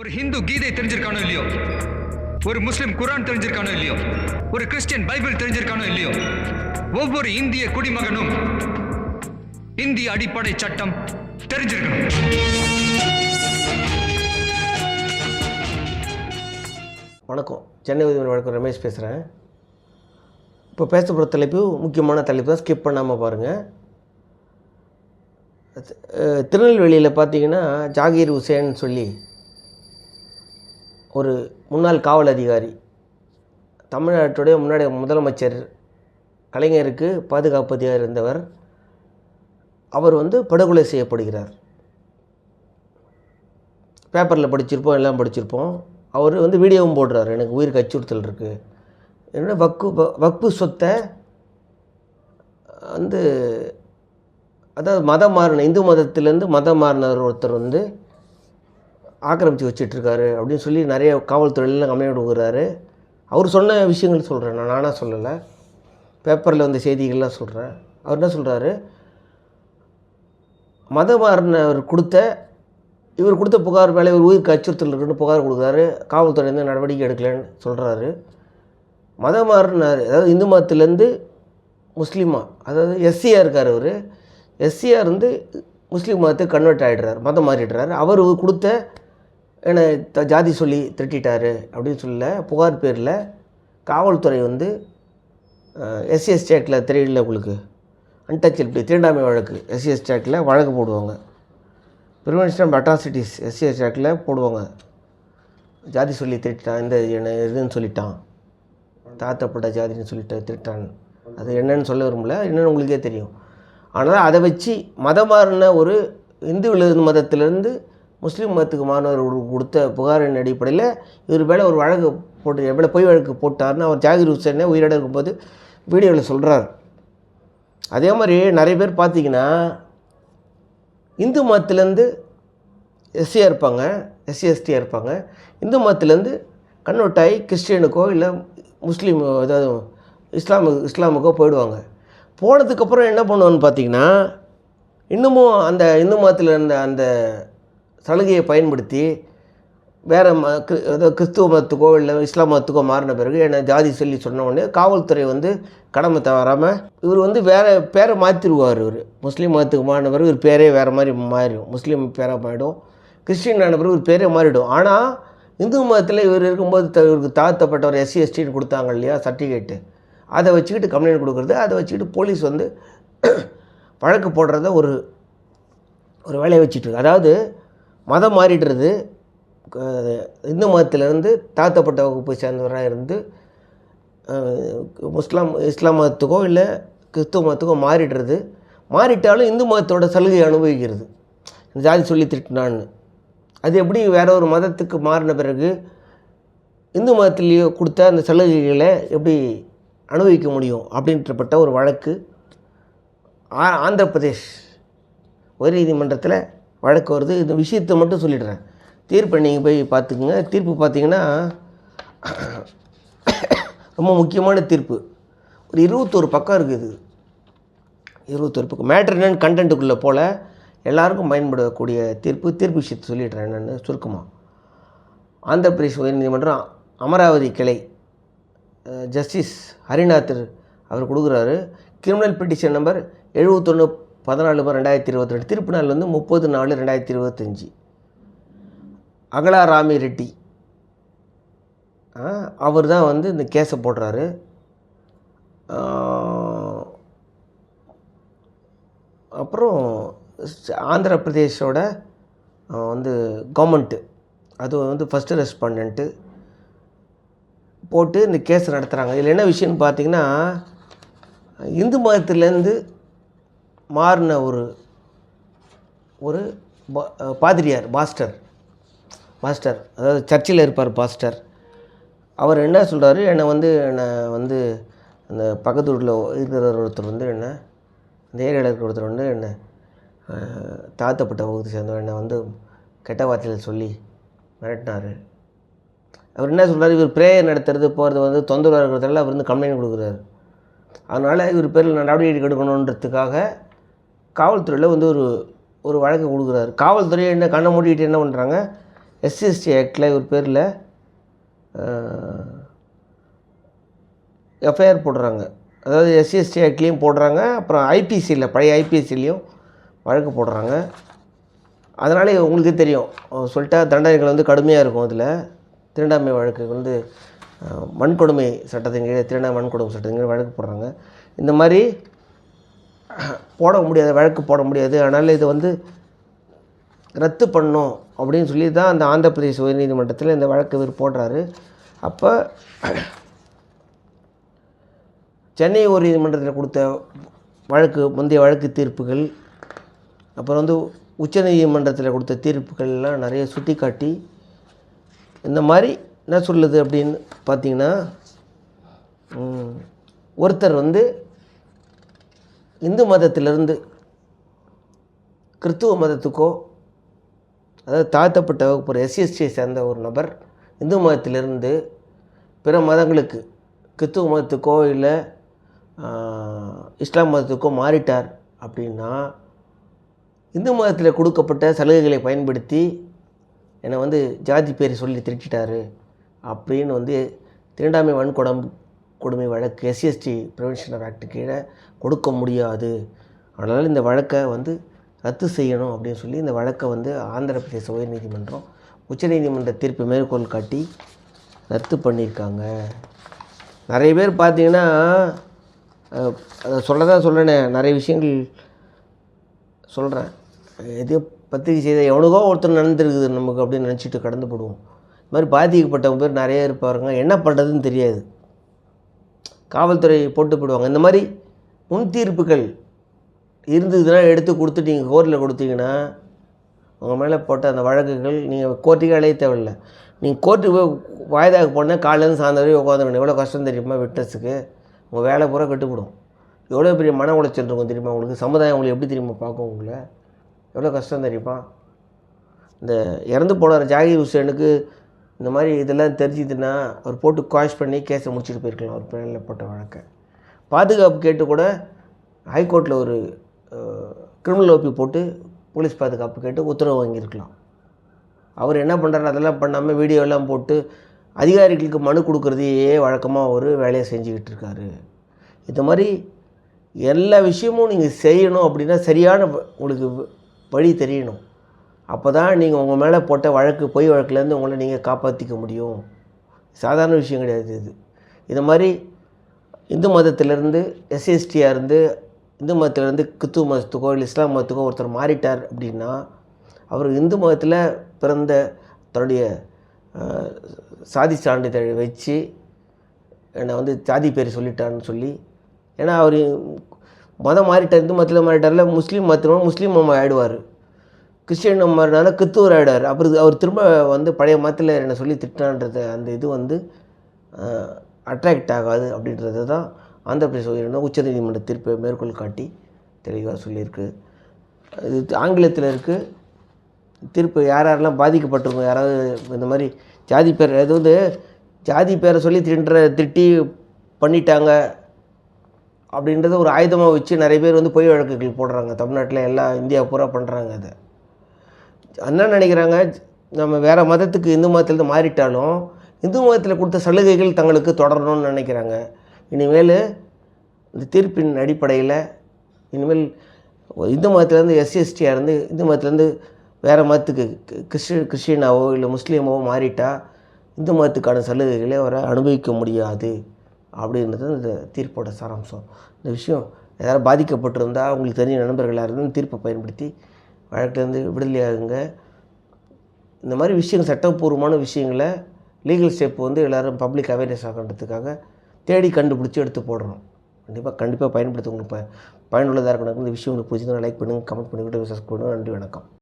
ஒரு ஹிந்து கீதை தெரிஞ்சிருக்கானோ இல்லையோ? ஒரு முஸ்லிம் குரான் தெரிஞ்சிருக்கானோ இல்லையோ? ஒரு கிறிஸ்டியன் பைபிள் தெரிஞ்சிருக்கானோ இல்லையோ? ஒவ்வொரு இந்திய குடிமகனும் இந்திய அடிப்படை சட்டம் தெரிஞ்சிருக்கணும். வணக்கம். சென்னை உதவி வணக்கம் ரமேஷ் பேசுகிறேன் இப்போ பேசப்படுற தலைப்பு முக்கியமான தலைப்பு தான் ஸ்கிப் பண்ணாமல் பாருங்கள் திருநெல்வேலியில் பார்த்தீங்கன்னா ஜாகீர் ஹுசேன் சொல்லி ஒரு முன்னாள் காவல் அதிகாரி தமிழ்நாட்டுடைய முன்னாடி முதலமைச்சர் கலைஞருக்கு பாதுகாப்பு அதிகாரி இருந்தவர். அவர் வந்து படுகொலை செய்யப்படுகிறார். பேப்பரில் படிச்சிருப்போம் எல்லாம் படிச்சிருப்போம். அவர் வந்து வீடியோவும் போடுறார். எனக்கு உயிருக்கு அச்சுறுத்தல் இருக்குது என்னோட வக்கு வக்பு சொத்தை வந்து அதாவது மதம் மாறின இந்து மதத்திலேருந்து மதம் மாறினவர் ஒருத்தர் வந்து ஆக்கிரமித்து வச்சிட்ருக்காரு அப்படின்னு சொல்லி நிறைய காவல்துறையில கம்ப்ளைண்ட் கொடுக்குறாரு. அவர் சொன்ன விஷயங்கள் சொல்கிறேன் நான் நானாக சொல்லலை. பேப்பரில் வந்த செய்திகள்லாம் சொல்கிறேன் அவர் என்ன சொல்கிறாரு மதம் அவர் கொடுத்த இவர் கொடுத்த புகார் மேலே இவர் உயிருக்கு அச்சுறுத்தல் இருக்குன்னு புகார் கொடுக்குறாரு. காவல்துறை வந்து நடவடிக்கை எடுக்கலைன்னு சொல்கிறாரு மதம் அதாவது இந்து மதத்துலேருந்து முஸ்லீமாக அதாவது எஸ்சியாக இருக்கார் அவர். எஸ்சியாக இருந்து முஸ்லீம் மதத்துக்கு கன்வெர்ட் ஆகிடுறார் மதம் மாறிடுறாரு. அவர் கொடுத்த என்னை த- ஜாதி சொல்லி திட்டாரு அப்படின்னு சொல்ல புகார் பேரில் காவல்துறை வந்து எஸ்சி எஸ்டேட்டில் தெரியல உங்களுக்கு. அன்டச்சபிலிட்டி தீண்டாமை வழக்கு எஸ்சி எஸ்டேட்டில் வழக்கு போடுவாங்க. ப்ரிவென்ஷன் ஆஃப் அட்ராசிட்டிஸ் எஸ்சி எஸ்டேட்டில் போடுவாங்க. ஜாதி சொல்லி திட்டான் இந்த என்ன இதுன்னு சொல்லிட்டான். தாத்தப்பட்ட ஜாதின்னு சொல்லிட்டு திட்டான் அது என்னன்னு சொல்ல விரும்பல என்னென்னு உங்களுக்கே தெரியும். ஆனால் அதை வச்சு மதம் மாறின ஒரு இந்து விழுது மதத்திலேருந்து முஸ்லீம் மதத்துக்கு மாணவர் கொடுத்த புகாரின் அடிப்படையில் இவர் மேலே ஒரு வழக்கு போட்டு என் மேலே பொய் வழக்கு போட்டார்னு அவர் ஜாகிர் ஹுசேனே உயிரிட இருக்கும்போது வீடியோவில் சொல்கிறார் அதே மாதிரி நிறைய பேர் பார்த்தீங்கன்னா இந்து மதத்துலேருந்து எஸ்சியாக இருப்பாங்க எஸ்சி எஸ்டியாக இருப்பாங்க. இந்து மதத்துலேருந்து கண்ணோட்டாய் கிறிஸ்டியனுக்கோ இல்லை முஸ்லீம் ஏதாவது இஸ்லாமு இஸ்லாமுக்கோ போயிடுவாங்க. போனதுக்கப்புறம் என்ன பண்ணுவோன்னு பார்த்தீங்கன்னா இன்னமும் அந்த இந்து மதத்தில் இருந்த அந்த சலுகையை பயன்படுத்தி வேறு ம கிறிஸ்துவ அதாவது கிறிஸ்துவ மதத்துக்கோ இல்லை இஸ்லாம் மதத்துக்கோ மாறின பிறகு என்னை ஜாதி சொல்லி சொன்ன உடனே காவல்துறை வந்து கடமை தவறாமல் இவர் வந்து வேறு பேரை மாற்றிடுவார் இவர். முஸ்லீம் மதத்துக்கு மாறின பிறகு இவர் பேரே வேறு மாதிரி மாறிடும். முஸ்லீம் பேராக மாறிடும். கிறிஸ்டின் ஆன பிறகு இவர் பேரே மாறிடும். ஆனால் இந்து மதத்தில் இவர் இருக்கும்போது த- இவருக்கு தாழ்த்தப்பட்டவர் எஸ்சி எஸ்டின்னு கொடுத்தாங்க இல்லையா சர்டிஃபிகேட்டு. அதை வச்சுக்கிட்டு கம்ப்ளைண்ட் கொடுக்குறது அதை வச்சுக்கிட்டு போலீஸ் வந்து வழக்கு போடுறத ஒரு ஒரு வேலையை வச்சுட்டு அதாவது மதம் மாறிடுறது. இந்து மதத்திலிருந்து தாழ்த்தப்பட்ட வகுப்பை சேர்ந்தவராக இருந்து முஸ்லாம் இஸ்லாம் மதத்துக்கோ இல்லை கிறிஸ்துவ மதத்துக்கோ மாறிடுறது. மாறிட்டாலும் இந்து மதத்தோட சலுகையை அனுபவிக்கிறது. ஜாதி சொல்லி திட்டினான்னு. அது எப்படி வேற ஒரு மதத்துக்கு மாறின பிறகு இந்து மதத்திலேயே கொடுத்த அந்த சலுகைகளை எப்படி அனுபவிக்க முடியும் அப்படின்றப்பட்ட ஒரு வழக்கு ஆ- ஆந்திர பிரதேஷ் வழக்கு வருது. இந்த விஷயத்தை மட்டும் சொல்லிடுறேன். தீர்ப்பை நீங்கள் போய் பார்த்துக்குங்க. தீர்ப்பு பார்த்தீங்கன்னா ரொம்ப முக்கியமான தீர்ப்பு. ஒரு இருபத்தோரு பக்கம் இருக்குது இருபத்தொரு பக்கம். மேட்ரு என்னன்னு கண்டென்ட்டுக்குள்ளே போல் எல்லாருக்கும் பயன்படக்கூடிய தீர்ப்பு. தீர்ப்பு விஷயத்தை சொல்லிடுறேன். என்னென்னு சுருக்கமாக ஆந்திர பிரதேஷ் உயர்நீதிமன்றம் அமராவதி கிளை ஜஸ்டிஸ் ஹரிநாத் அவர் கொடுக்குறாரு. கிரிமினல் பிட்டிஷன் நம்பர் எழுபத்தொன்று பதினாலு பார் ரெண்டாயிரத்தி இருபத்தி ரெண்டு. திருப்பு நாள் வந்து முப்பது நாலு ரெண்டாயிரத்தி இருபத்தஞ்சி அகலா ராமி ரெட்டி. அவர் தான் வந்து இந்த கேஸை போடுறாரு. அப்புறம் ஆந்திர பிரதேஷோட வந்து கவர்மெண்ட்டு. அது வந்து ஃபஸ்ட்டு ரெஸ்பாண்டன்ட்டு போட்டு இந்த கேஸ் நடத்துகிறாங்க இதில் என்ன விஷயம்னு பார்த்தீங்கன்னா இந்து மதத்துலேருந்து மாறின ஒரு ஒரு பாதிரியார் பாஸ்டர் பாஸ்டர் அதாவது சர்ச்சில் இருப்பார் பாஸ்டர். அவர் என்ன சொல்கிறாரு என்னை வந்து என்னை வந்து அந்த பக்கத்து வீட்டில் இருக்கிற ஒருத்தர் வந்து என்ன அந்த ஏரியாவில் இருக்கிற ஒருத்தர் வந்து என்னை தாழ்த்தப்பட்ட வகுப்பு சேர்ந்தவர் என்னை வந்து கெட்ட வார்த்தையில் சொல்லி மிரட்டினார். அவர் என்ன சொல்கிறார் இவர் ப்ரேயர் நடத்துறது போகிறது வந்து தொந்தரவாக இருக்கிறதால அவர் வந்து கம்ப்ளைண்ட் கொடுக்குறாரு. அதனால் இவர் பேரில் நடவடிக்கை எடுக்கணுன்றதுக்காக காவல்துறையில் வந்து ஒரு ஒரு வழக்கு கொடுக்குறாரு. காவல்துறையை என்ன கண்ணை மூடிக்கிட்டு என்ன பண்ணுறாங்க எஸ்சிஎஸ்டி ஆக்டில் ஒரு பேரில் எஃப்ஐஆர் போடுறாங்க. அதாவது எஸ்சிஎஸ்டி ஆக்ட்லேயும் போடுறாங்க அப்புறம் ஐபிசியில் பழைய ஐபிசிலையும் வழக்கு போடுறாங்க. அதனாலே உங்களுக்கு தெரியும். சொல்லிட்டா தண்டனைகள் வந்து கடுமையாக இருக்கும் அதில். திருண்டாமை வழக்கு வந்து அஹ், வன்கொடுமை சட்டத்தின் கீழே திருடா வன்கொடுமை சட்டத்தின் கீழே வழக்கு போடுறாங்க. இந்த மாதிரி போட முடியாது வழக்கு போட முடியாது. அதனால் இது வந்து ரத்து பண்ணும் அப்படின்னு சொல்லி தான் அந்த ஆந்திர பிரதேச உயர்நீதிமன்றத்தில் இந்த வழக்கு இவர் போடுறாரு. அப்போ சென்னை உயர்நீதிமன்றத்தில் கொடுத்த வழக்கு முந்தைய வழக்கு தீர்ப்புகள் அப்புறம் வந்து உச்சநீதிமன்றத்தில் கொடுத்த தீர்ப்புகள்லாம் நிறைய சுட்டி காட்டி இந்த மாதிரி என்ன சொல்லுது அப்படின்னு பார்த்தீங்கன்னா ஒருத்தர் வந்து இந்து மதத்திலிருந்து கிறித்துவ மதத்துக்கோ அதாவது தாழ்த்தப்பட்ட வகுப்பு எஸ்சிஎஸ்டியை சேர்ந்த ஒரு நபர் இந்து மதத்திலிருந்து பிற மதங்களுக்கு கிறித்துவ மதத்துக்கோ இல்லை இஸ்லாம் மதத்துக்கோ மாறிட்டார் அப்படின்னா இந்து மதத்தில் கொடுக்கப்பட்ட சலுகைகளை பயன்படுத்தி என்னை வந்து ஜாதி பேர் சொல்லி திட்டிட்டாரு அப்படின்னு வந்து திருண்டாமை வன்கொடம் கொடுமை வழக்கு எஸ்சிஎஸ்டி ப்ரிவென்ஷன் ஆக்ட் கீழே கொடுக்க முடியாது. அதனால் இந்த வழக்கை வந்து ரத்து செய்யணும் அப்படின்னு சொல்லி இந்த வழக்கை வந்து ஆந்திர பிரதேச உயர்நீதிமன்றம் உச்சநீதிமன்ற தீர்ப்பை மேற்கோள் காட்டி ரத்து பண்ணியிருக்காங்க. நிறைய பேர் பார்த்தீங்கன்னா அதை சொல்ல தான் சொல்கிறேனே நிறைய விஷயங்கள் சொல்கிறேன் எதையோ பத்திரிக்கை செய்த எவனுக்கோ ஒருத்தர் நடந்துருக்குது நமக்கு அப்படின்னு நினச்சிட்டு கடந்து போடுவோம். இது மாதிரி பாதிக்கப்பட்டவங்க பேர் நிறைய இருப்பாருங்க. என்ன பண்ணுறதுன்னு தெரியாது. காவல்துறை போட்டு போடுவாங்க. இந்த மாதிரி முன் தீர்ப்புகள் இருந்ததுன்னா எடுத்து கொடுத்து நீங்கள் கோர்ட்டில் கொடுத்தீங்கன்னா உங்கள் மேலே போட்ட அந்த வழக்குகள் நீங்கள் கோர்ட்டுக்கே அழைய தேவையில்ல. நீங்கள் கோர்ட்டுக்கு போய் வாய்தாக்கு போனால் காலையிலேருந்து சாயந்தரம் வரையும் உட்காந்துக்கணும் எவ்வளோ கஷ்டம் தெரியுமா விட்னஸுக்கு உங்கள் வேலை பூரா கட்டுப்படும் எவ்வளோ பெரிய மன உளைச்சல் இருக்கும் தெரியுமா உங்களுக்கு? சமுதாயம் உங்களுக்கு எப்படி தெரியுமா பார்க்கும் உங்களை? எவ்வளோ கஷ்டம் தெரியுமா? இந்த இறந்து போனார் ஜாகிர் ஹுசேனுக்கு இந்த மாதிரி இதெல்லாம் தெரிஞ்சுதுன்னா அவர் போட்டு காய்ஸ் பண்ணி கேஸை முடிச்சுட்டு போயிருக்கலாம். அவர் பிள்ளையில் போட்ட வழக்கை. பாதுகாப்பு கேட்டு கூட ஹைகோர்ட்டில் ஒரு கிரிமினல் ஓபி போட்டு போலீஸ் பாதுகாப்பு கேட்டு உத்தரவு வாங்கியிருக்கலாம். அவர் என்ன பண்ணுறாரு அதெல்லாம் பண்ணாமல் வீடியோலாம் போட்டு அதிகாரிகளுக்கு மனு கொடுக்குறதையே வழக்கமாக ஒரு வேலையை செஞ்சுக்கிட்டு இருக்காரு. இந்த மாதிரி எல்லா விஷயமும் நீங்கள் செய்யணும் அப்படின்னா சரியான வ- உங்களுக்கு வ- வழி தெரியணும். அப்போ தான் நீங்கள் உங்கள் மேலே போட்ட வழக்கு பொய் வழக்குலேருந்து உங்களை நீங்கள் காப்பாற்றிக்க முடியும். சாதாரண விஷயம் கிடையாது இது. இது மாதிரி இந்து மதத்திலேருந்து எஸ்சிஎஸ்டியாக இருந்து இந்து மதத்திலேருந்து கிறித்துவ மதத்துக்கோ இல்லை இஸ்லாம் மதத்துக்கோ ஒருத்தர் மாறிட்டார் அப்படின்னா அவர் இந்து மதத்தில் பிறந்த தன்னுடைய சாதி சான்றிதழை வச்சு என்னை வந்து சாதி பேர் சொல்லிட்டான்னு சொல்லி ஏன்னா அவர் மதம் மாறிட்டார் இந்து மதத்தில் மாறிட்டார்ல முஸ்லீம் மதத்தில் முஸ்லீம் மதம் ஆகிடுவார் கிறிஸ்டியன் மாறினால கிறித்துவர் ஆகிடார் அப்புறம் அவர் திரும்ப வந்து பழைய மதத்தில் என்னை சொல்லி திட்டான்றது அந்த இது வந்து அட்ராக்ட் ஆகாது அப்படின்றது தான் ஆந்திர பிரதேச உயர்நீதிமன்றம் உச்சநீதிமன்ற தீர்ப்பை மேற்கோள் காட்டி தெளிவாக சொல்லியிருக்கு. இது ஆங்கிலத்தில் இருக்குது தீர்ப்பு யார் யாரெல்லாம் பாதிக்கப்பட்டிருக்கோம் யாராவது இந்த மாதிரி ஜாதி பேர் அது வந்து ஜாதி பேரை சொல்லி தின்ற திட்டி பண்ணிட்டாங்க அப்படின்றத ஒரு ஆயுதமாக வச்சு நிறைய பேர் வந்து பொய் வழக்குகள் போடுறாங்க. தமிழ்நாட்டில் எல்லா இந்தியா பூரா பண்ணுறாங்க அதை. என்ன நினைக்கிறாங்க நம்ம வேறு மதத்துக்கு இந்து மதத்திலேருந்து மாறிட்டாலும் இந்து மதத்தில் கொடுத்த சலுகைகள் தங்களுக்கு தொடரணும்னு நினைக்கிறாங்க. இனிமேல் இந்த தீர்ப்பின் அடிப்படையில் இனிமேல் இந்து மதத்துலேருந்து எஸ்சிஎஸ்டியாக இருந்து இந்து மதத்துலேருந்து வேறு மதத்துக்கு கிறிஸ்டின் கிறிஸ்டினாவோ இல்லை முஸ்லீமாவோ மாறிட்டால் இந்து மதத்துக்கான சலுகைகளை அவரை அனுபவிக்க முடியாது. அப்படின்றது இந்த தீர்ப்போட சாராம்சம். இந்த விஷயம் ஏதாவது பாதிக்கப்பட்டிருந்தால் உங்களுக்கு தெரிஞ்ச நண்பர்களாக இருந்தால் தீர்ப்பை பயன்படுத்தி வழக்கிலேருந்து விடுதலையாகுங்க. இந்த மாதிரி விஷயங்கள் சட்டப்பூர்வமான விஷயங்களை லீகல் ஸ்டெப் வந்து எல்லோரும் பப்ளிக் அவேர்னஸ் ஆகிறதுக்காக தேடி கண்டுபிடிச்சி எடுத்து போடுறோம் கண்டிப்பாக கண்டிப்பாக பயன்படுத்த உங்களுக்கு ப பயனுள்ளதாக இருக்கணும். இந்த விஷயம் உங்களுக்கு பிடிச்சிருந்தா லைக் பண்ணுங்கள் கமெண்ட் பண்ணி வீடியோ சப்ஸ்கிரைப் பண்ணுங்கள் நன்றி வணக்கம்.